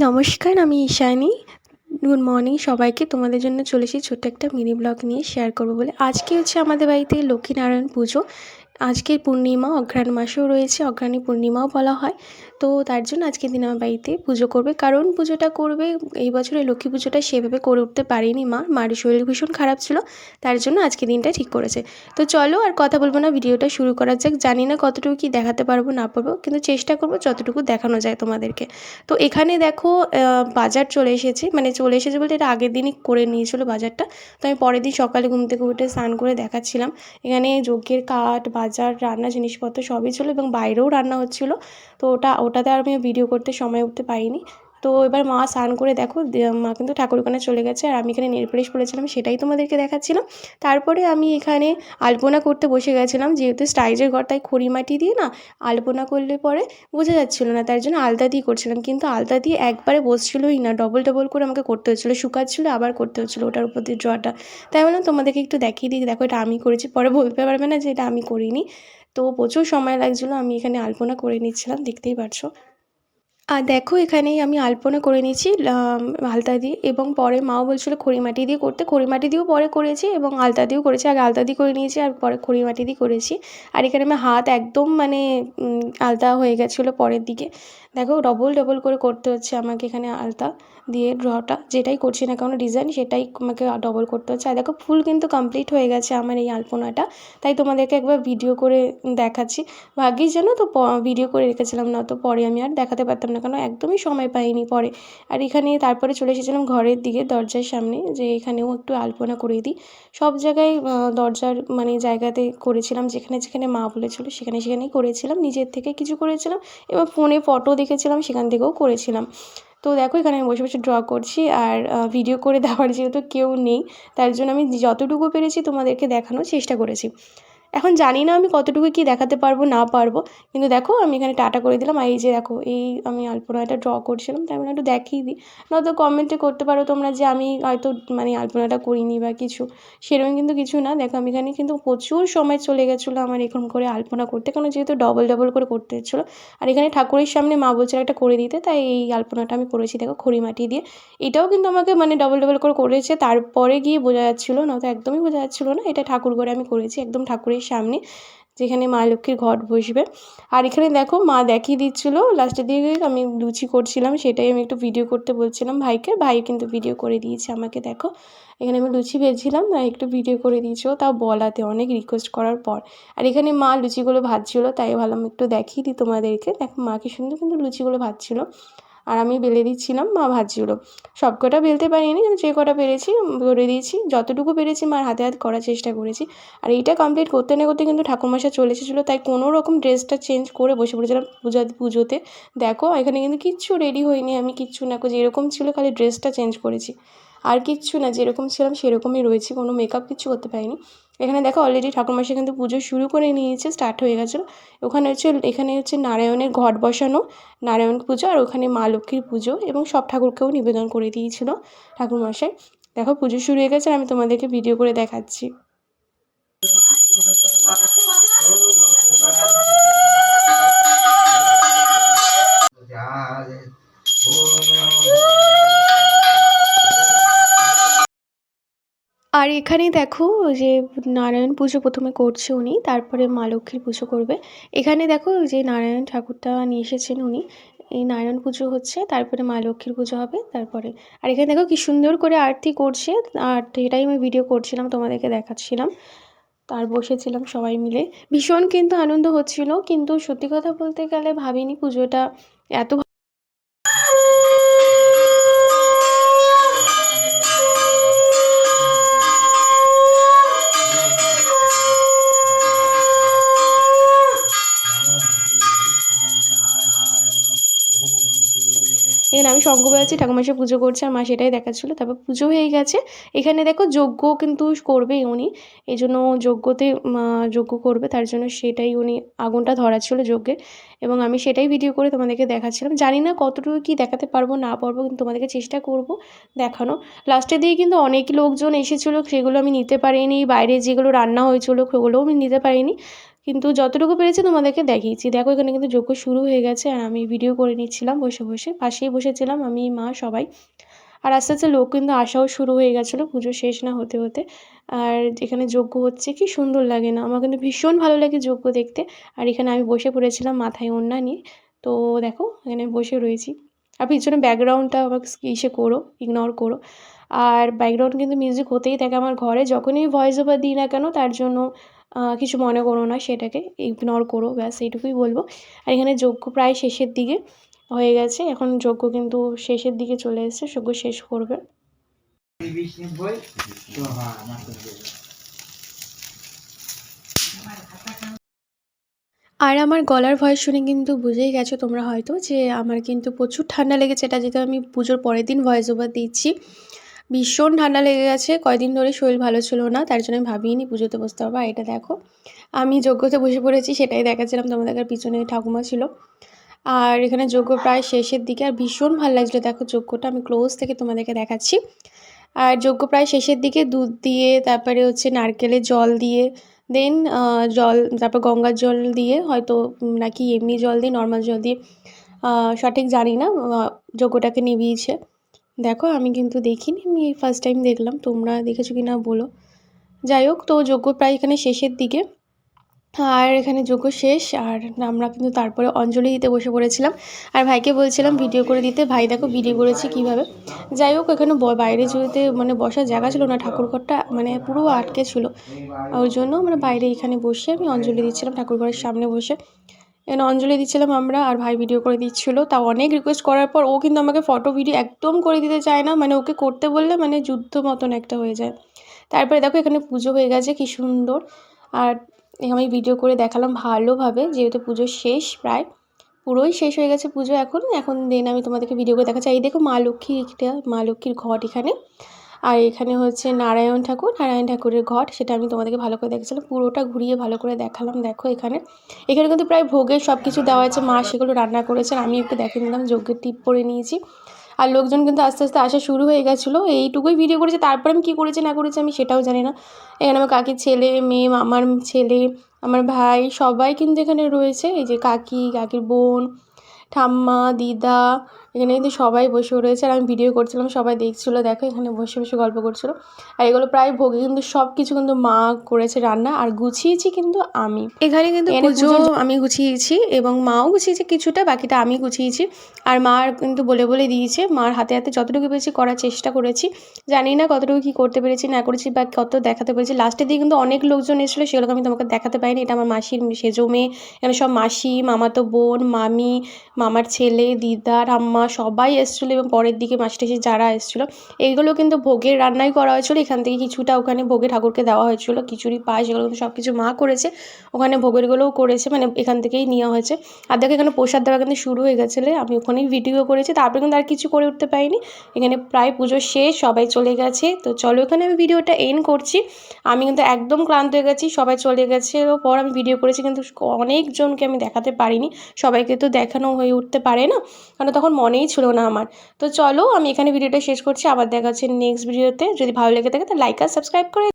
নমস্কার, আমি Ishani. Good morning সবাইকে। তোমাদের জন্য চলেছি ছোট্ট একটা মিনি ব্লগ নিয়ে শেয়ার করব বলে। আজকে হচ্ছে আমাদের বাড়িতে লক্ষ্মীনারায়ণ পুজো। আজকে পূর্ণিমা, অঘ্রাণ মাসেও রয়েছে, অঘ্রাণী পূর্ণিমাও বলা হয়। তো তার জন্য আজকের দিন আমার বাড়িতে পুজো করবে। কারণ পুজোটা করবে, এই বছরে লক্ষ্মী পুজোটা সেভাবে করে উঠতে পারেনি মা। মার শরীর ভীষণ খারাপ ছিল, তার জন্য আজকে দিনটা ঠিক করেছে। তো চলো আর কথা বলব না, ভিডিওটা শুরু করা যাক। জানি না কতটুকু কি দেখাতে পারব, না পারব, কিন্তু চেষ্টা করব যতটুকু দেখানো যায় তোমাদেরকে। তো এখানে দেখো বাজার চলে এসেছে। মানে চলে এসেছে বলতে এটা আগের দিনই করে নিয়েছিলো বাজারটা। তো আমি পরের দিন সকালে ঘুম থেকে উঠে স্নান করে দেখাচ্ছিলাম। এখানে যজ্ঞের কাঠ বাজার, রান্না, জিনিসপত্র সবই ছিল এবং বাইরেও রান্না হচ্ছিল। তো ওটা, ওটাতে আর আমি ভিডিও করতে সময় উঠতে পারিনি। তো এবার মা স্নান করে দেখো মা কিন্তু ঠাকুর ওখানে চলে গেছে আর আমি এখানে নেল পলিশ পরেছিলাম সেটাই তোমাদেরকে দেখাচ্ছিলাম। তারপরে আমি এখানে আলপনা করতে বসে গেছিলাম, যেহেতু স্টাইজের ঘর, তাই খড়ি মাটি দিয়ে না আলপনা করলে পরে বোঝা যাচ্ছিল না, তার জন্য আলতা দিয়ে করছিলাম। কিন্তু আলতা দিয়ে একবারে বসছিলোই না ডবল ডবল করে আমাকে করতে হচ্ছিল, শুকাচ্ছিলো, আবার করতে হচ্ছিল ওটার উপর দিয়ে ড্রটা তাই বললাম তোমাদেরকে একটু দেখিয়ে দিই, দেখো এটা আমি করেছি, পরে বলতে পারবে না যে এটা আমি করিনি। তো প্রচুর সময় লাগছিল, আমি এখানে আলপনা করে নিচ্ছিলাম, দেখতেই পারছ। আর দেখো, এখানেই আমি আলপনা করে নিয়েছি আলতা দিয়ে, এবং পরে মাও বলছিলো খড়িমাটি দিয়ে করতে। খড়িমাটি দিয়েও পরে করেছি, এবং আলতা দিয়েও করেছি। আগে আলতা দিয়ে করে নিয়েছি, আর পরে খড়িমাটি দিয়ে করেছি। আর এখানে আমার হাত একদম মানে আলতা হয়ে গেছিল পরের দিকে। দেখো ডবল ডবল করে করতে হচ্ছে আমাকে এখানে আলতা দিয়ে ড্রটা যেটাই করছি না কেন ডিজাইন সেটাই আমাকে ডবল করতে হচ্ছে। আর দেখো ফুল কিন্তু কমপ্লিট হয়ে গেছে আমার এই আলপনাটা। তাই তোমাদেরকে একবার ভিডিও করে দেখাচ্ছি। ভাগ্যিস জানো তো ভিডিও করে রেখেছিলাম না, তো পরে আমি আর দেখাতে পারতাম না কেন, একদমই সময় পাইনি পরে। আর এখানে তারপরে চলে এসেছিলাম ঘরের দিকে, দরজার সামনে, যে এখানেও একটু আলপনা করে দিই। সব জায়গায় দরজার মানে জায়গাতে করেছিলাম, যেখানে যেখানে মা বলেছিল, সেখানে সেখানেই করেছিলাম। নিজের থেকে কিছু করেছিলাম এবং ফোনে ফটো দেখেছিলাম সেখান থেকেও করেছিলাম। তো দেখো, এখানে আমি বসে বসে ড্র করছি আর ভিডিও করে দেওয়ার যেহেতু কেউ নেই, তার জন্য আমি যতটুকু পেরেছি তোমাদেরকে দেখানোর চেষ্টা করেছি। এখন জানি না আমি কতটুকু কি দেখাতে পারব, না পারব। কিন্তু দেখো, আমি এখানে টাটা করে দিলাম। আর এই যে দেখো, এই আমি আলপনাটা ড্র করছিলাম, তাই আমি একটু দেখিয়ে দিই। নয়তো কমেন্টে করতে পারো তোমরা যে আমি হয়তো মানে আলপনাটা করিনি বা কিছু। সেরকম কিন্তু কিছু না। দেখো, আমি এখানে কিন্তু প্রচুর সময় চলে গেছিল আমার এরকম করে আলপনা করতে। কারণ যেহেতু ডবল ডবল করে করতে হচ্ছিল। আর এখানে ঠাকুরের সামনে মা বলছে একটা করে দিতে, তাই এই আলপনাটা আমি করেছি। দেখো, খড়ি মাটি দিয়ে। এটাও কিন্তু আমাকে মানে ডবল ডবল করে করেছে। তারপরে গিয়ে বোঝা যাচ্ছিল, নয়তো একদমই বোঝা যাচ্ছিল না। এটা ঠাকুর ঘরে আমি করেছি, একদম ঠাকুরের সামনে, যেখানে মা লক্ষ্মীর ঘট বসবে। আর এখানে দেখো মা দেখিয়ে দিচ্ছিল লাস্টের দিকে আমি লুচি করছিলাম, সেটাই আমি একটু ভিডিও করতে বলছিলাম ভাইকে। ভাই কিন্তু ভিডিও করে দিয়েছে আমাকে, দেখো। এখানে আমি লুচি ভেজছিলাম, আর একটু ভিডিও করে দিয়েছিলো তাও বলাতে অনেক রিকোয়েস্ট করার পর। আর এখানে মা লুচিগুলো ভাজছিলো, তাই ভাবলাম একটু দেখিয়ে দিই তোমাদেরকে। দেখো মা কি সুন্দর কিন্তু লুচিগুলো ভাজছিলো। আর আমি বেলে দিচ্ছিলাম মা ভাজছিলো সব কটা বেলতে পারিনি, কিন্তু যে কটা পেরেছি করে দিয়েছি। যতটুকু পেরেছি মার হাতে হাত করার চেষ্টা করেছি। আর এইটা কমপ্লিট করতে না করতে কিন্তু ঠাকুরমশাই চলে এসেছিল, তাই কোনো রকম ড্রেসটা চেঞ্জ করে বসে পড়েছিলাম পূজা, পুজোতে। দেখো, এখানে কিন্তু কিচ্ছু রেডি হয়নি আমি, কিচ্ছু না। যেরকম ছিল খালি ড্রেসটা চেঞ্জ করেছি। আর কিচ্ছু না, যেরকম ছিলাম সেরকমই রয়েছি। কোনো মেকআপ কিছু করতে পারিনি। এখানে দেখো অলরেডি ঠাকুরমশাই কিন্তু পুজো শুরু করে নিয়েছে স্টার্ট হয়ে গেছে ওখানে হচ্ছে, এখানে হচ্ছে নারায়ণের ঘট বসানো, নারায়ণ পুজো আর ওখানে মা লক্ষ্মীর পুজো এবং সব ঠাকুরকেও নিবেদন করে দিয়েছিল ঠাকুরমশাই। দেখো পুজো শুরু হয়ে গেছে, আমি তোমাদেরকে ভিডিও করে দেখাচ্ছি। আর এখানে দেখো যে নারায়ণ পুজো প্রথমে করছে উনি, তারপরে মা লক্ষ্মীর পুজো করবে। এখানে দেখো যে নারায়ণ ঠাকুরটা নিয়ে এসেছেন উনি। এই নারায়ণ পুজো হচ্ছে, তারপরে মা লক্ষ্মীর পুজো হবে, তারপরে আর এখানে দেখো কি সুন্দর করে আরতি করছে। আর এটাই আমি ভিডিও করছিলাম, তোমাদেরকে দেখাচ্ছিলাম। তার বসেছিলাম সবাই মিলে। ভীষণ কিন্তু আনন্দ হচ্ছিল, কিন্তু সত্যি কথা বলতে গেলে ভাবিনি পুজোটা এত আমি শঙ্খ বাজাচ্ছি ঠাকুমাসে পুজো করছে, আর মা সেটাই দেখাচ্ছিলো। তারপর পুজো হয়ে গেছে। এখানে দেখো যজ্ঞ কিন্তু করবেই উনি। এই জন্য যজ্ঞতে যজ্ঞ করবে, তার জন্য সেটাই উনি আগুনটা ধরাচ্ছিলো যজ্ঞে। এবং আমি সেটাই ভিডিও করে তোমাদেরকে দেখাচ্ছিলাম। জানি না কতটুকু কী দেখাতে পারব, না পারব, কিন্তু তোমাদেরকে চেষ্টা করব দেখানো। লাস্টের দিকে কিন্তু অনেক লোকজন এসেছিল, সেগুলো আমি নিতে পারিনি। বাইরে যেগুলো রান্না হয়েছিলো, সেগুলোও আমি নিতে পারিনি। কিন্তু যতটুকু পেরেছি তোমাদেরকে দেখিয়েছি। দেখো, এখানে কিন্তু যজ্ঞ শুরু হয়ে গেছে আর আমি ভিডিও করে নিচ্ছিলাম বসে বসে। পাশেই বসেছিলাম আমি, মা, সবাই। আর আস্তে আস্তে লোক কিন্তু আসাও শুরু হয়ে গেছিল পুজো শেষ না হতে হতে। আর এখানে যজ্ঞ হচ্ছে, কি সুন্দর লাগে না। আমার কিন্তু ভীষণ ভালো লাগে যজ্ঞ দেখতে। আর এখানে আমি বসে পড়েছিলাম মাথায় ওড়না নিয়ে। তো দেখো, এখানে বসে রয়েছি। আর পিছনে ব্যাকগ্রাউন্ডটা আমাকে ইসে করো ইগনোর করো। আর ব্যাকগ্রাউন্ড কিন্তু মিউজিক হতেই থাকে আমার ঘরে। যখনই ভয়েস ওভার দিই না কেন, তার জন্য কিছু মনে করো না, সেটাকে ইগনোর করো, ব্যাস এইটুকুই বলব। আর এখানে যজ্ঞ প্রায় শেষের দিকে হয়ে গেছে। এখন যজ্ঞ কিন্তু শেষের দিকে চলে এসেছে, যজ্ঞ শেষ করবে। আর আমার গলার ভয়েস শুনে কিন্তু বুঝেই গেছো তোমরা হয়তো যে আমার কিন্তু প্রচুর ঠান্ডা লেগেছে। এটা যেহেতু আমি পুজোর পরের দিন ভয়েস ওভার দিচ্ছি। ভীষণ ঠান্ডা লেগে গেছে, কয়দিন ধরে শরীর ভালো ছিল না, তার জন্য ভাবিনি পুজোতে বসতে আর এটা দেখো, আমি যজ্ঞতে বসে পড়েছি, সেটাই দেখাচ্ছিলাম তোমাদের পিছনে ঠাকুমা ছিল। আর এখানে যজ্ঞ প্রায় শেষের দিকে, আর ভীষণ ভালো লাগছিল। দেখো যজ্ঞটা আমি ক্লোজ থেকে তোমাদেরকে দেখাচ্ছি। আর যজ্ঞ প্রায় শেষের দিকে, দুধ দিয়ে, তারপরে হচ্ছে নারকেলের জল দিয়ে দেন জল, তারপর গঙ্গার জল দিয়ে, হয়তো নাকি এমনি জল দিয়ে নর্মাল জল দিয়ে সঠিক জানি না যজ্ঞটাকে নিভিয়েছে। দেখো, আমি কিন্তু দেখিনি, আমি এই ফার্স্ট টাইম দেখলাম, তোমরা দেখেছ কি না বলো। যাই হোক, তো যজ্ঞ প্রায় এখানে শেষের দিকে। আর এখানে যজ্ঞ শেষ, আর আমরা কিন্তু তারপরে অঞ্জলি দিতে বসে পড়েছিলাম। আর ভাইকে বলছিলাম ভিডিও করে দিতে, ভাই, দেখো ভিডিও করেছি কীভাবে? যাই হোক, এখানে বাইরে যেতে মানে বসার জায়গা ছিল না, ঠাকুরঘরটা মানে পুরো আটকে ছিল। ওই জন্য আমরা বাইরে এখানে বসে আমি অঞ্জলি দিচ্ছিলাম ঠাকুরঘরের সামনে বসে। এখানে অঞ্জলি দিচ্ছিলাম আমরা, আর ভাই ভিডিও করে দিচ্ছিল। তা অনেক রিকোয়েস্ট করার পর ও কিন্তু আমাকে ফটো ভিডিও একদম করে দিতে চায় না। মানে ওকে করতে বললে মানে যুদ্ধ মতন একটা হয়ে যায়। তারপরে দেখো এখানে পুজো হয়ে গেছে, কী সুন্দর। আর আমি ভিডিও করে দেখালাম ভালোভাবে, যেহেতু পুজো শেষ প্রায়। পুরোই শেষ হয়ে গেছে পুজো এখন। এখন দেন আমি তোমাদেরকে ভিডিও করে দেখাচ্ছি। এই দেখো মা লক্ষ্মীর একটা, মা লক্ষ্মীর ঘট এখানে। আর এখানে হচ্ছে নারায়ণ ঠাকুর। নারায়ণ ঠাকুরের ঘট, সেটা আমি তোমাদেরকে ভালো করে দেখেছিলাম পুরোটা ঘুরিয়ে ভালো করে দেখালাম, দেখো এখানে। এখানে কিন্তু প্রায় ভোগের সব কিছু দেওয়া আছে। মা সেগুলো রান্না করেছেন। আমি একটু দেখে নিলাম, যজ্ঞের টিপ পরে নিয়েছি। আর লোকজন কিন্তু আস্তে আস্তে আসা শুরু হয়ে গেছিল। এইটুকুই ভিডিও করেছে। তারপর আমি কী করেছি, না করেছি আমি সেটাও জানি না। এখানে আমার কাকির ছেলে, মেয়ে আমার ছেলে, আমার ভাই, সবাই কিন্তু এখানে রয়েছে। এই যে কাকি, কাকির বোন, ঠাম্মা, দিদা এখানে কিন্তু সবাই বসে রয়েছে আর আমি ভিডিও করছিলাম সবাই দেখছিলো দেখো এখানে বসে বসে গল্প করছিল। আর এগুলো প্রায় ভোগে কিন্তু সব কিছু কিন্তু মা করেছে রান্না আর গুছিয়েছি কিন্তু আমি। এখানে কিন্তু পুজো আমি গুছিয়েছি এবং মাও গুছিয়েছে কিছুটা বাকিটা আমি গুছিয়েছি। আর মার কিন্তু বলে বলে দিয়েছে মার হাতে হাতে যতটুকু পেরেছি করার চেষ্টা করেছি। জানি না কতটুকু কী করতে পেরেছি না করেছি বা কত দেখাতে পেরেছি। লাস্টের দিকে কিন্তু অনেক লোকজন এসেছিল সেগুলো আমি তোমাকে দেখাতে পারিনি। এটা আমার মাসির সেজো মেয়ে এখানে সব মাসি মামাতো বোন মামি মামার ছেলে দিদা ঠাম্মা সবাই এসেছিল এবং পরের দিকে মাসি যারা এসেছিল এইগুলো কিন্তু ভোগের রান্নাই করা হয়েছিলো। এখান থেকে কিছুটা ওখানে ভোগে ঠাকুরকে দেওয়া হয়েছিলো, খিচুড়ি পায়েস এগুলো কিন্তু সব কিছু মা করেছে। ওখানে ভোগেরগুলোও করেছে মানে এখান থেকেই নেওয়া হয়েছে। আর দেখো এখানে প্রসাদ দেওয়া কিন্তু শুরু হয়ে গেছিল আমি ওখানেই ভিডিও করেছি, তারপরে কিন্তু আর কিছু করে উঠতে পারিনি। এখানে প্রায় পুজো শেষ, সবাই চলে গেছে। তো চলো এখানে আমি ভিডিওটা এন্ড করছি। আমি কিন্তু একদম ক্লান্ত হয়ে গেছি, সবাই চলে গেছে পর আমি ভিডিও করেছি কিন্তু অনেকজনকে আমি দেখাতে পারিনি। সবাইকে তো দেখানো হয়ে উঠতে পারে না। কারণ তখন মনেই ছিল না আমার। তো চলো, আমি এখানে ভিডিওটা শেষ করছি। আবার দেখা হচ্ছে নেক্সট ভিডিওতে যদি ভালো লেগে থাকে, তাহলে লাইক আর সাবস্ক্রাইব করে